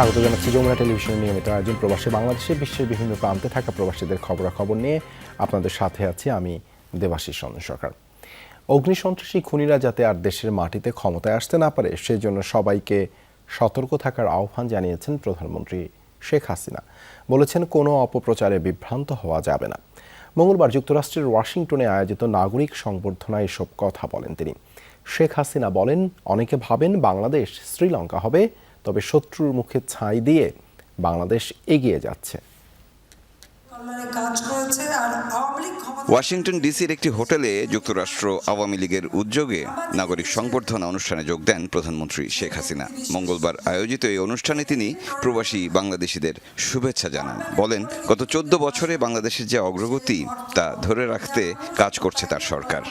স্বাগত জানাচ্ছি যমুনা টেলিভিশনের নিয়মিত আয়োজন প্রবাসী বাংলাদেশে বিশ্বের বিভিন্ন প্রান্তে থাকা প্রবাসীদের খবরাখবর নিয়ে আপনাদের সাথে আছি আমি দেবাশিস চন্দ্র সরকার। অগ্নিসন্ত্রাসী খুনিরা যাতে আর দেশের মাটিতে ক্ষমতায় আসতে না পারে, সেজন্য সবাইকে সতর্ক থাকার আহ্বান জানিয়েছেন প্রধানমন্ত্রী শেখ হাসিনা। বলেছেন, কোনো অপপ্রচারে বিভ্রান্ত হওয়া যাবে না। মঙ্গলবার যুক্তরাষ্ট্রের ওয়াশিংটনে আয়োজিত নাগরিক সংবর্ধনায় এসব কথা বলেন তিনি। শেখ হাসিনা বলেন, অনেকে ভাবেন বাংলাদেশ শ্রীলঙ্কা হবে তবে শত্রুর মুখে ছাই দিয়ে বাংলাদেশ এগিয়ে যাচ্ছে কল্যাণে কাজ করেছে আর আওয়ামী লীগ ক্ষমতা ওয়াশিংটন ডিসির একটি হোটেলে যুক্তরাষ্ট্র আওয়ামী লীগের উদ্যোগে নাগরিক সংবর্ধনা অনুষ্ঠানে যোগ দেন প্রধানমন্ত্রী শেখ হাসিনা। মঙ্গলবার আয়োজিত এই অনুষ্ঠানে তিনি প্রবাসী বাংলাদেশিদের শুভেচ্ছা জানান। বলেন গত চোদ্দ বছরে বাংলাদেশের যে অগ্রগতি তা ধরে রাখতে কাজ করছে তার সরকার।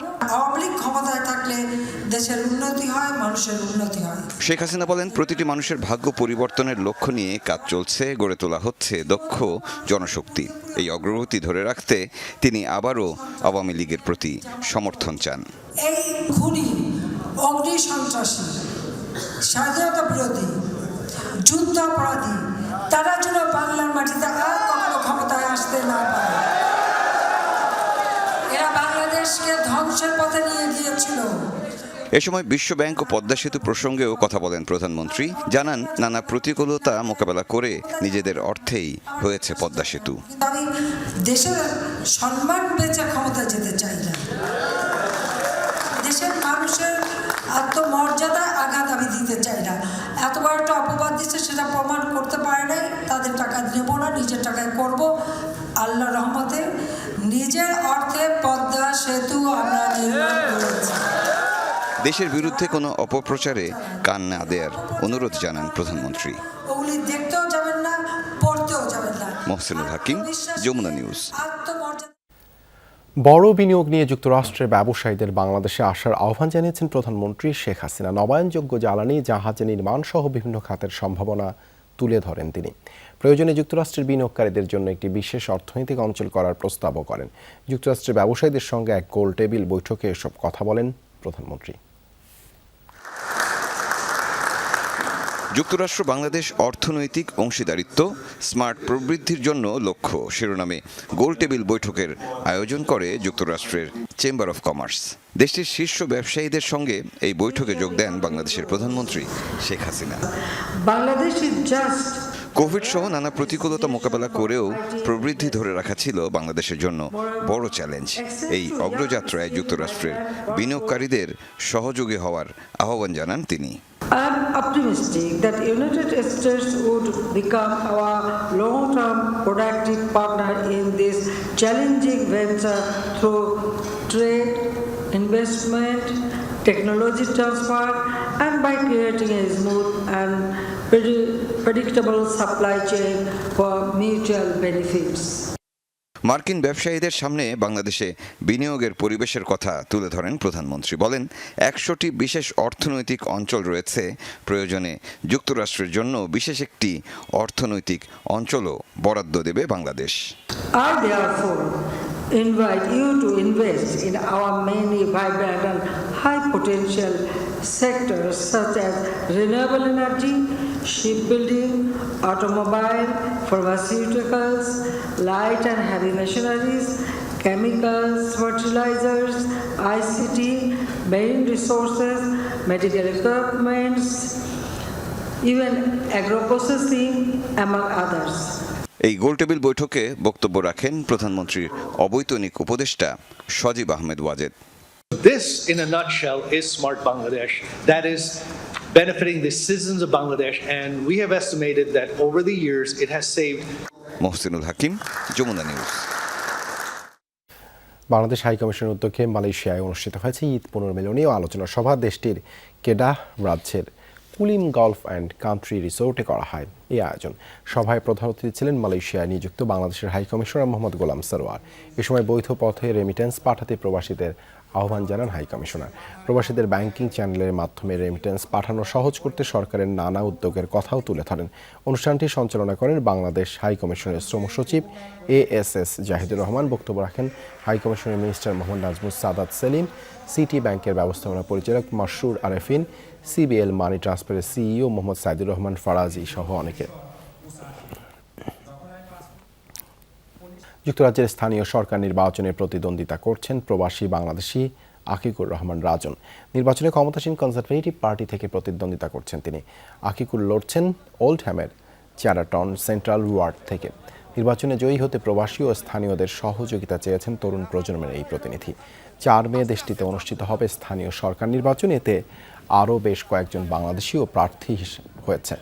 দেশের উন্নতি হয় মানুষের উন্নতি হয়। শেখ হাসিনা বলেন প্রতিটি মানুষের ভাগ্য পরিবর্তনের লক্ষ্য নিয়ে কাজ চলছে গড়ে তোলা হচ্ছে দক্ষ জনশক্তি। এই অগ্রগতি ধরে রাখতে তিনি আবারও আওয়ামী লীগের প্রতি সমর্থন চান। এই খুনি অগ্নি সন্ত্রাসী, স্বাধীনতা বিরোধী যুদ্ধ অপরাধী তারা যেন বাংলার মাটিতে আর কখনো ক্ষমতায় আসতে না পারে। এরা বাংলাদেশকে ধ্বংসের পথে নিয়ে গিয়েছিল। এ সময় বিশ্ব ব্যাংক ও পদ্মা সেতু প্রসঙ্গেও কথা বলেন প্রধানমন্ত্রী। জানান, নানা প্রতিকূলতা মোকাবেলা করে নিজেদের অর্থেই হয়েছে পদ্মা সেতু। দেশের সম্মান বেঁচে ক্ষমতা যেতে চাই না। দেশের মানুষের আত্মমর্যাদা আঘাত আমি দিতে চাই না। এত বড় একটা অপবাদ দিচ্ছে, সেটা প্রমাণ করতে পারে নাই। তাদের টাকা নেব না, নিজের টাকায় করব। আল্লাহ রহমতে নিজের অর্থে পদ্মা সেতু আমরা নির্মাণ করেছি। দেশের বিরুদ্ধে কোনো অপপ্রচারে কান না দেয়ার অনুরোধ জানান প্রধানমন্ত্রী। দেখতেও যাবেন না পড়তেও যাবেন না। মহসিনুল হাকিম, যমুনা নিউজ। বড় বিনিয়োগ নিয়ে যুক্তরাষ্ট্রের ব্যবসায়ীদের বাংলাদেশে আসার আহ্বান জানিয়েছেন প্রধানমন্ত্রী শেখ হাসিনা। নবায়নযোগ্য জ্বালানি জাহাজে নির্মাণ সহ বিভিন্ন খাতের সম্ভাবনা তুলে ধরেন তিনি। প্রয়োজনে যুক্তরাষ্ট্রের বিনিয়োগকারীদের জন্য একটি বিশেষ অর্থনৈতিক অঞ্চল করার প্রস্তাবও করেন। যুক্তরাষ্ট্রের ব্যবসায়ীদের সঙ্গে এক গোল টেবিল বৈঠকে এসব কথা বলেন প্রধানমন্ত্রী। যুক্তরাষ্ট্র বাংলাদেশ অর্থনৈতিক অংশীদারিত্ব স্মার্ট প্রবৃদ্ধির জন্য লক্ষ্য। শিরোনামে গোল টেবিল বৈঠকের আয়োজন করে যুক্তরাষ্ট্রের চেম্বার অফ কমার্স। দেশটির শীর্ষ ব্যবসায়ীদের সঙ্গে এই বৈঠকে যোগ দেন বাংলাদেশের প্রধানমন্ত্রী শেখ হাসিনা। কোভিড সহ নানা প্রতিকূলতা মোকাবেলা করেও প্রবৃদ্ধি ধরে রাখা ছিল বাংলাদেশের জন্য বড় চ্যালেঞ্জ। এই অগ্রযাত্রায় যুক্তরাষ্ট্রের বিনিয়োগকারীদের সহযোগী হওয়ার আহ্বান জানান তিনি। I'm optimistic that United States would become our long-term productive partner in this challenging venture through trade, investment, technology transfer, and by creating a smooth and predictable supply chain for mutual benefits. মার্কিন ব্যবসায়ীদের সামনে বাংলাদেশে বিনিয়োগের পরিবেশের কথা তুলে ধরেন প্রধানমন্ত্রী। বলেন একশোটি বিশেষ অর্থনৈতিক অঞ্চল রয়েছে। প্রয়োজনে যুক্তরাষ্ট্রের জন্য বিশেষ একটি অর্থনৈতিক অঞ্চলও বরাদ্দ দেবে Bangladesh. Invite you to invest in our many vibrant and high potential sectors such as renewable energy, shipbuilding, automobile, pharmaceuticals, light and heavy machineries, chemicals, fertilizers, ICT, marine resources, medical equipments, even agro-processing, among others. এই গোলটেবিল বৈঠকে বক্তব্য রাখেন প্রধানমন্ত্রীর অবৈতনিক উপদেষ্টা Sajeeb Ahmed Wazed This, in a nutshell, is Smart Bangladesh. That is benefiting the citizens of Bangladesh, and we have estimated that over the years it has saved Mohsinul Hakim Jamuna news Bangladesh হাইকমিশনের উদ্যোগে মালয়েশিয়ায় অনুষ্ঠিত হয়েছে ঈদ পুনর্মিলনী ও আলোচনা সভা দেশটির কেডাহ রাজ্যের কুলিম golf and country রিসোর্টে করা হয়। এই আয়োজন সভায় প্রধান অতিথি ছিলেন মালয়েশিয়ায় নিযুক্ত বাংলাদেশের হাইকমিশনার মোহাম্মদ গোলাম সরোয়ার। এ সময় বৈধ পথে রেমিটেন্স পাঠাতে প্রবাসীদের আহ্বান জানান হাই কমিশনার। প্রবাসীদের ব্যাংকিং চ্যানেলের মাধ্যমে রেমিটেন্স পাঠানো সহজ করতে সরকারের নানা উদ্যোগের কথাও তুলে ধরেন। অনুষ্ঠানটি সঞ্চালনা করেন বাংলাদেশ হাই কমিশনের শ্রম সচিব A S S Jahidur Rahman. বক্তব্য রাখেন হাই কমিশনের মিনিস্টার মোহাম্মদ নাজমুস সাদাত সেলিম, সিটি ব্যাংকের ব্যবস্থাপনা পরিচালক মাসরুর আরেফিন, সিবিএল মানি ট্রান্সফারের সিইও মোহাম্মদ সাইদুর রহমান ফারাজি সহ অনেকে। যুক্তরাজ্যের স্থানীয় সরকার নির্বাচনে প্রতিদ্বন্দ্বিতা করছেন প্রবাসী বাংলাদেশি আকিকুর রহমান রাজন। নির্বাচনে ক্ষমতাসীন কনজারভেটিভ পার্টি থেকে প্রতিদ্বন্দ্বিতা করছেন তিনি। আকিকুর লড়ছেন ওল্ড হ্যামের চ্যারাটন সেন্ট্রাল ওয়ার্ড থেকে। নির্বাচনে জয়ী হতে প্রবাসী ও স্থানীয়দের সহযোগিতা চেয়েছেন তরুণ প্রজন্মের এই প্রতিনিধি। চার মে দেশটিতে অনুষ্ঠিত হবে স্থানীয় সরকার নির্বাচন। এতে আরও বেশ কয়েকজন বাংলাদেশিও প্রার্থী হয়েছে।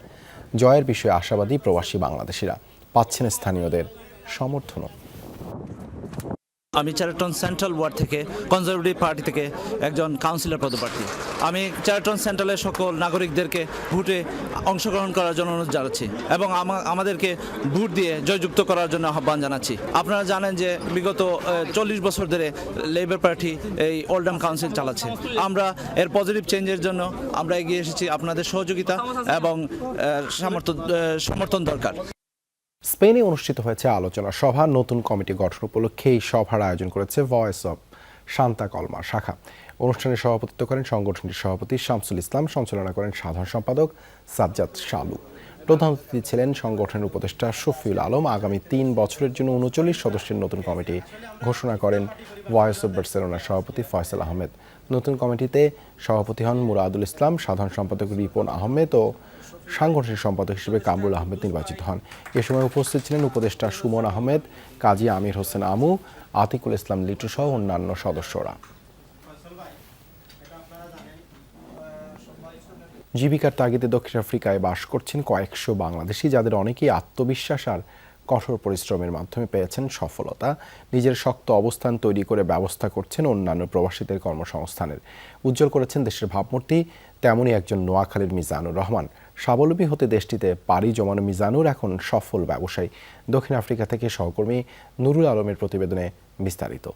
জয়ের বিষয়ে আশাবাদী প্রবাসী বাংলাদেশিরা। পাচ্ছেন স্থানীয়দের সমর্থনও। আমি চ্যারিটন সেন্ট্রাল ওয়ার্ড থেকে কনজারভেটিভ পার্টি থেকে একজন কাউন্সিলর পদপ্রার্থী। আমি চ্যারিটন সেন্ট্রালের সকল নাগরিকদেরকে ভোটে অংশগ্রহণ করার জন্য অনুরোধ জানাচ্ছি এবং আমাদেরকে ভোট দিয়ে জয়যুক্ত করার জন্য আহ্বান জানাচ্ছি। আপনারা জানেন যে বিগত চল্লিশ বছর ধরে লেবার পার্টি এই ওল্ডাম কাউন্সিল চালাচ্ছে। আমরা এর পজিটিভ চেঞ্জের জন্য আমরা এগিয়ে এসেছি। আপনাদের সহযোগিতা এবং সমর্থন দরকার। স্পেনে অনুষ্ঠিত হয়েছে আলোচনা সভা। নতুন কমিটি গঠন উপলক্ষে এই সভার আয়োজন করেছে ভয়েস অব শান্তা কলমা শাখা। অনুষ্ঠানে সভাপতিত্ব করেন সংগঠনটির সভাপতি শামসুল ইসলাম, সঞ্চালনা করেন সাধারণ সম্পাদক সাজ্জাদ শালু। প্রধান অতিথি ছিলেন সংগঠনের উপদেষ্টা শফিউল আলম। আগামী তিন বছরের জন্য উনচল্লিশ সদস্যের নতুন কমিটি ঘোষণা করেন ভয়েস অব বার্সেলোনার সভাপতি ফয়সাল আহমেদ। নতুন কমিটিতে সভাপতি হন মুরাদুল ইসলাম, সাধারণ সম্পাদক রিপন আহমেদ ও সাংগঠনিক সম্পাদক হিসেবে কামরুল আহমেদ নির্বাচিত হন। এ সময় উপস্থিত ছিলেন উপদেষ্টা সুমন আহমেদ, কাজী আমির হোসেন আমু, আতিকুল ইসলাম লিটু সহ অন্যান্য সদস্যরা। জীবিকার তাগিদে দক্ষিণ আফ্রিকায় বাস করছেন কয়েকশো বাংলাদেশি, যাদের অনেকেই আত্মবিশ্বাস আর কঠোর পরিশ্রমের মাধ্যমে পেয়েছেন সফলতা। নিজের শক্ত অবস্থান তৈরি করে ব্যবস্থা করছেন অন্যান্য প্রবাসীদের কর্মসংস্থানের। উজ্জ্বল করেছেন দেশের ভাবমূর্তি, তেমনই একজন নোয়াখালীর মিজানুর রহমান। স্বাবলম্বী হতে দেশটিতে পাড়ি জমানো মিজানুর এখন সফল ব্যবসায়ী। দক্ষিণ আফ্রিকা থেকে সহকর্মী নুরুল আলমের প্রতিবেদনে বিস্তারিত।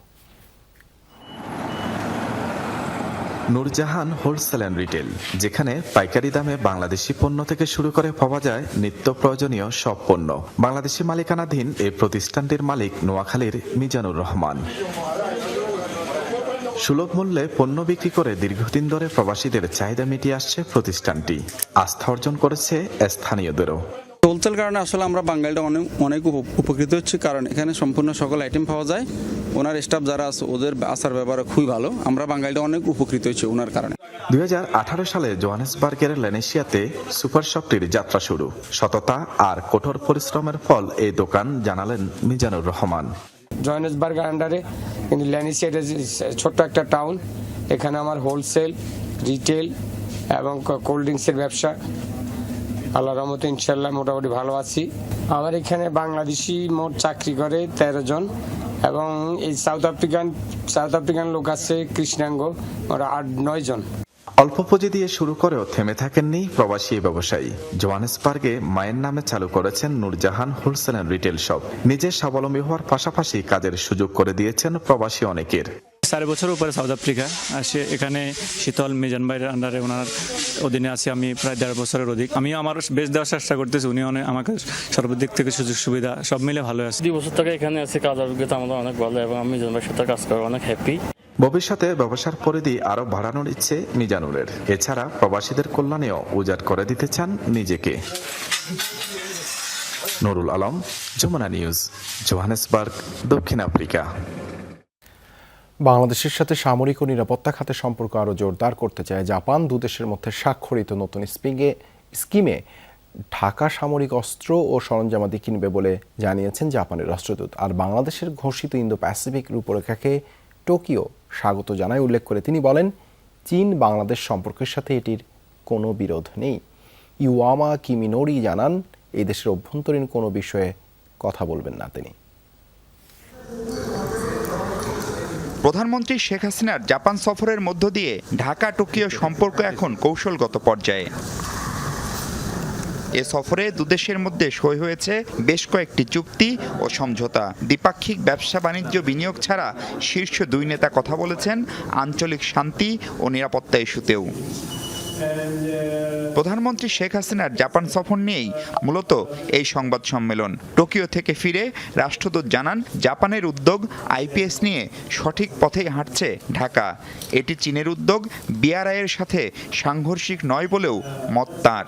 নূরজাহান হোলসেল অ্যান্ড রিটেল, যেখানে পাইকারি দামে বাংলাদেশি পণ্য থেকে শুরু করে পাওয়া যায় নিত্য প্রয়োজনীয় সব পণ্য। বাংলাদেশি মালিকানাধীন এই প্রতিষ্ঠানটির মালিক নোয়াখালীর মিজানুর রহমান। সুলভ মূল্যে পণ্য বিক্রি করে দীর্ঘদিন ধরে প্রবাসীদের চাহিদা মিটিয়ে আসছে প্রতিষ্ঠানটি। আস্থা অর্জন করেছে স্থানীয়দেরও। হোলসেল কারণে আসলে আমরা বাঙালিটা অনেক অনেক উপ- উপকৃত হচ্ছি কারণ এখানে সম্পূর্ণ সকল আইটেম পাওয়া যায়। ওনার স্টাফ যারা আছে ওদের আসার ব্যবহার খুবই ভালো। আমরা বাঙালিটা অনেক উপকৃত হচ্ছি ওনার কারণে। দুই হাজার আঠারো সালে জোহানেসবার্গের লেনেশিয়াতে সুপার শপটির যাত্রা শুরু। সততা আর কঠোর পরিশ্রমের ফল এই দোকান জানালেন মিজানুর রহমান। জয়নেসবার্গ আন্ডারে কিন্তু ল্যানিসিয়াটা ছোট্ট একটা টাউন এখানে আমার হোলসেল রিটেল এবং কোল্ড ড্রিঙ্কসের ব্যবসা। আল্লাহ রহমতে ইনশাল্লাহ মোটামুটি ভালো আছি। আমার এখানে বাংলাদেশি মোট চাকরি করে তেরো জন। এবং এই সাউথ আফ্রিকান সাউথ আফ্রিকান লোক আছে কৃষ্ণাঙ্গ। ওরা আট, নয় জন। অল্প পুঁজি দিয়ে শুরু করেও থেমে থাকেননি প্রবাসী এই ব্যবসায়ী। জোহানেসবার্গে মায়ের নামে চালু করেছেন Nurjahan wholesale and retail shop. নিজে স্বাবলম্বী হওয়ার পাশাপাশি কাজের সুযোগ করে দিয়েছেন প্রবাসী অনেকের। চার বছর উপরে সাউথ আফ্রিকা আসে এখানে শীতল মিজান ভাইয়ের আন্ডারে ওনার অধীনে আছি আমি প্রায় দেড় বছরের অধিক। আমি আমার বেশ দেওয়ার চেষ্টা করতেছি উনি অনেক আমাকে সর্বদিক থেকে সুযোগ সুবিধা সব মিলে ভালো আছে। দুই বছর থেকে এখানে আছি কাজ অভিজ্ঞতা আমাদের অনেক ভালো এবং আমি মিজান জনবার সাথে কাজ করে অনেক হ্যাপি ভবিষ্যতে ব্যবসার পরিধি আরও বাড়ানোর ইচ্ছে মিজানুরের। এছাড়া প্রবাসীদের কল্যাণেও উজাড় করে দিতে চান নিজেকে। নুরুল আলম, যমুনা নিউজ, জোহানেসবার্গ, দক্ষিণ আফ্রিকা। বাংলাদেশের সাথে সামরিক ও নিরাপত্তা খাতে সম্পর্ক আরও জোরদার করতে চায় জাপান। দু দেশের মধ্যে স্বাক্ষরিত নতুন স্পিগে স্কিমে ঢাকা সামরিক অস্ত্র ও সরঞ্জামাদি কিনবে বলে জানিয়েছেন জাপানের রাষ্ট্রদূত। আর বাংলাদেশের ঘোষিত ইন্দো প্যাসিফিক রূপরেখাকে টোকিও স্বাগত জানায় উল্লেখ করে তিনি বলেন, চীন বাংলাদেশ সম্পর্কের সাথে এটির কোনো বিরোধ নেই। ইউয়ামা কিমিনোরি জানান, এই দেশের অভ্যন্তরীণ কোনো বিষয়ে কথা বলবেন না তিনি। প্রধানমন্ত্রী শেখ হাসিনার জাপান সফরের মধ্য দিয়ে ঢাকা টোকিও সম্পর্ক এখন কৌশলগত পর্যায়ে। এ সফরে দুদেশের মধ্যে সই হয়েছে বেশ কয়েকটি চুক্তি ও সমঝোতা। দ্বিপাক্ষিক ব্যবসা বাণিজ্য বিনিয়োগ ছাড়া শীর্ষ দুই নেতা কথা বলেছেন আঞ্চলিক শান্তি ও নিরাপত্তা ইস্যুতেও। প্রধানমন্ত্রী শেখ হাসিনার জাপান সফর নিয়েই মূলত এই সংবাদ সম্মেলন। টোকিও থেকে ফিরে রাষ্ট্রদূত জানান জাপানের উদ্যোগ আইপিএস নিয়ে সঠিক পথেই হাঁটছে ঢাকা। এটি চীনের উদ্যোগ বিআরআইয়ের সাথে সাংঘর্ষিক নয় বলেও মত তাঁর।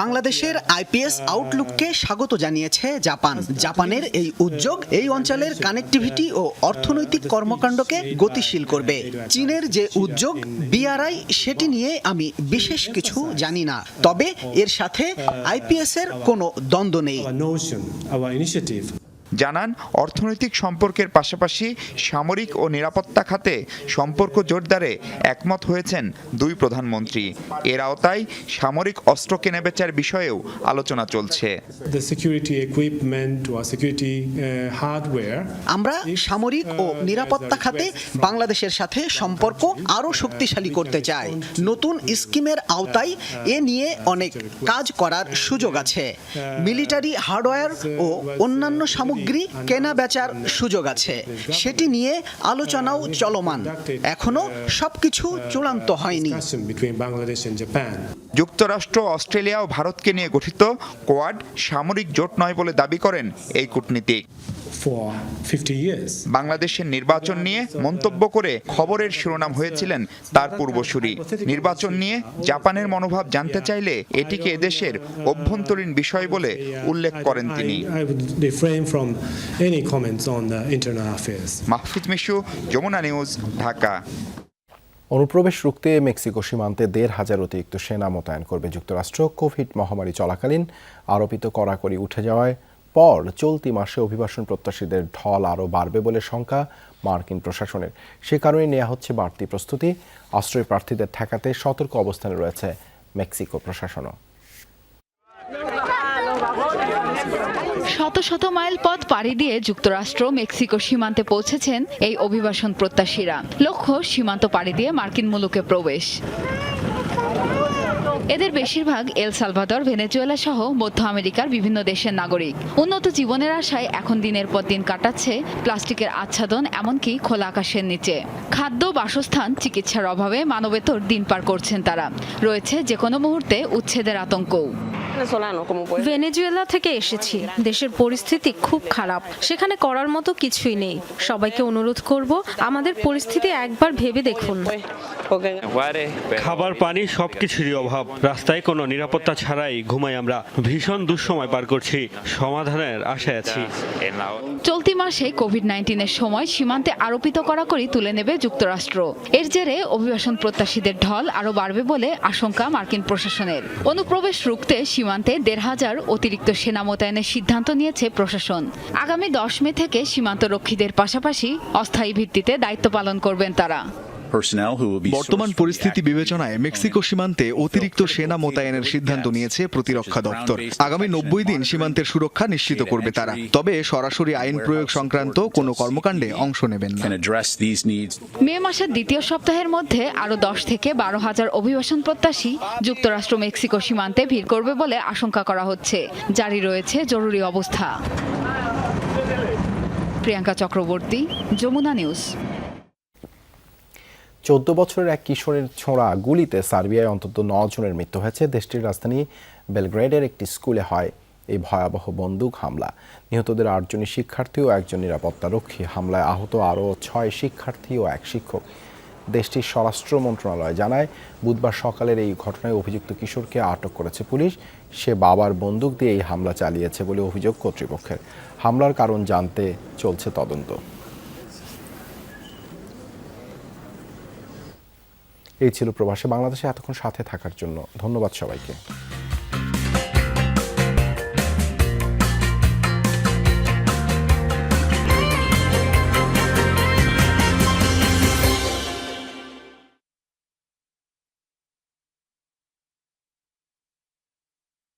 বাংলাদেশের আইপিএস আউটলুককে স্বাগত জানিয়েছে জাপান। জাপানের এই উদ্যোগ এই অঞ্চলের কানেক্টিভিটি ও অর্থনৈতিক কর্মকাণ্ডকে গতিশীল করবে। চীনের যে উদ্যোগ বিআরআই সেটি নিয়ে আমি বিশেষ কিছু জানি না। তবে এর সাথে আইপিএস এর কোনো দ্বন্দ্ব নেই। জানান অর্থনৈতিক সম্পর্কের পাশাপাশি সামরিক ও নিরাপত্তা খাতে সম্পর্ক জোরদারে একমত হয়েছেন দুই প্রধানমন্ত্রী। এর আওতায় সামরিক অস্ত্র কেনাবেচার বিষয়েও আলোচনা চলছে। আমরা সামরিক ও নিরাপত্তা খাতে বাংলাদেশের সাথে সম্পর্ক আরও শক্তিশালী করতে চাই। নতুন স্কিমের আওতায় এ নিয়ে অনেক কাজ করার সুযোগ আছে। মিলিটারি হার্ডওয়্যার ও অন্যান্য সামগ্রী কেনা বেচার সুযোগ আছে। সেটি নিয়ে আলোচনাও চলমান। এখনও সবকিছু চূড়ান্ত হয়নি। যুক্তরাষ্ট্র, অস্ট্রেলিয়া ও ভারতকে নিয়ে গঠিত কোয়াড সামরিক জোট নয় বলে দাবি করেন এই কূটনীতিক। বাংলাদেশের নির্বাচন নিয়ে মন্তব্য করে খবরের শিরোনাম হয়েছিলেন তার পূর্বসূরি। নির্বাচন নিয়ে জাপানের মনোভাব জানতে চাইলে এটিকে এদেশের অভ্যন্তরীণ বিষয় বলে উল্লেখ করেন তিনি। মাহফুজ মিশু যমুনা নিউজ ঢাকা। অনুপ্রবেশ রুখতে মেক্সিকো সীমান্তে দেড় হাজার অতিরিক্ত সেনা মোতায়েন করবে যুক্তরাষ্ট্র। কোভিড মহামারী চলাকালীন আরোপিত কড়াকড়ি উঠে যাওয়ায় পর চলতি মাসে অভিবাসন প্রত্যাশীদের ঢল আরও বাড়বে বলে শঙ্কা মার্কিন প্রশাসনের। সে কারণে নেওয়া হচ্ছে বাড়তি প্রস্তুতি। আশ্রয় প্রার্থীদের ঠেকাতে সতর্ক অবস্থানে রয়েছে মেক্সিকো প্রশাসনও। শত শত মাইল পথ পাড়ি দিয়ে যুক্তরাষ্ট্র মেক্সিকো সীমান্তে পৌঁছেছেন এই অভিবাসন প্রত্যাশীরা। লক্ষ্য, সীমান্ত পাড়ি দিয়ে মার্কিন মুলুকে প্রবেশ। এদের বেশিরভাগ এল সালভাদর, ভেনেজুয়েলা সহ মধ্য আমেরিকার বিভিন্ন দেশের নাগরিক। উন্নত জীবনের আশায় এখন দিনের পর দিন কাটাচ্ছে প্লাস্টিকের আচ্ছাদন, এমনকি খোলা আকাশের নিচে। খাদ্য, বাসস্থান, চিকিৎসার অভাবে মানবেতর দিন পার করছেন তারা। রয়েছে যে কোনো মুহূর্তে উচ্ছেদের আতঙ্কও। ভেনেজুয়েলা থেকে এসেছি। দেশের পরিস্থিতি খুব খারাপ। সেখানে করার মতো কিছুই নেই। সবাইকে অনুরোধ করব আমাদের পরিস্থিতি একবার ভেবে দেখুন। খাবার পানি সবকিছুরই অভাব। রাস্তায় কোনো নিরাপত্তা ছাড়াই ঘুমাই আমরা। ভীষণ দুঃসময় পার করছি। সমাধানের আশায় আছি। চলতি মাসে কোভিড নাইন্টিনের সময় সীমান্তে আরোপিত করা কড়াকড়ি তুলে নেবে যুক্তরাষ্ট্র। এর জেরে অভিবাসন প্রত্যাশীদের ঢল আরও বাড়বে বলে আশঙ্কা মার্কিন প্রশাসনের। অনুপ্রবেশ রুখতে সীমান্তে দেড় হাজার অতিরিক্ত সেনা মোতায়েনের সিদ্ধান্ত নিয়েছে প্রশাসন। আগামী দশ মে থেকে সীমান্ত রক্ষীদের পাশাপাশি অস্থায়ী ভিত্তিতে দায়িত্ব পালন করবেন তারা। বর্তমান পরিস্থিতি বিবেচনায় মেক্সিকো সীমান্তে অতিরিক্ত সেনা মোতায়েনের সিদ্ধান্ত নিয়েছে প্রতিরক্ষা দপ্তর। আগামী নব্বই দিন সীমান্তের সুরক্ষা নিশ্চিত করবে তারা। তবে সরাসরি আইন প্রয়োগ সংক্রান্ত কোনো কর্মকাণ্ডে অংশ নেবেন না। মে মাসের দ্বিতীয় সপ্তাহের মধ্যে আরও দশ থেকে বারো হাজার অভিবাসন প্রত্যাশী যুক্তরাষ্ট্র মেক্সিকো সীমান্তে ভিড় করবে বলে আশঙ্কা করা হচ্ছে। জারি রয়েছে জরুরি অবস্থা। প্রিয়াঙ্কা চক্রবর্তী যমুনা নিউজ। চোদ্দ বছরের এক কিশোরের ছোঁড়া গুলিতে সার্বিয়ায় অন্তত জনের মৃত্যু হয়েছে। দেশটির রাজধানী বেলগ্রেডের একটি স্কুলে হয় এই ভয়াবহ বন্দুক হামলা। নিহতদের আটজনই শিক্ষার্থী ও একজন নিরাপত্তারক্ষী। হামলায় আহত আরও ছয় শিক্ষার্থী ও এক শিক্ষক। দেশটির স্বরাষ্ট্র মন্ত্রণালয় জানায়, বুধবার সকালের এই ঘটনায় অভিযুক্ত কিশোরকে আটক করেছে পুলিশ। সে বাবার বন্দুক দিয়ে এই হামলা চালিয়েছে বলে অভিযোগ কর্তৃপক্ষের। হামলার কারণ জানতে চলছে তদন্ত। এই ছিল প্রবাসে বাংলাদেশে এতক্ষণ সাথে থাকার জন্য। ধন্যবাদ সবাইকে।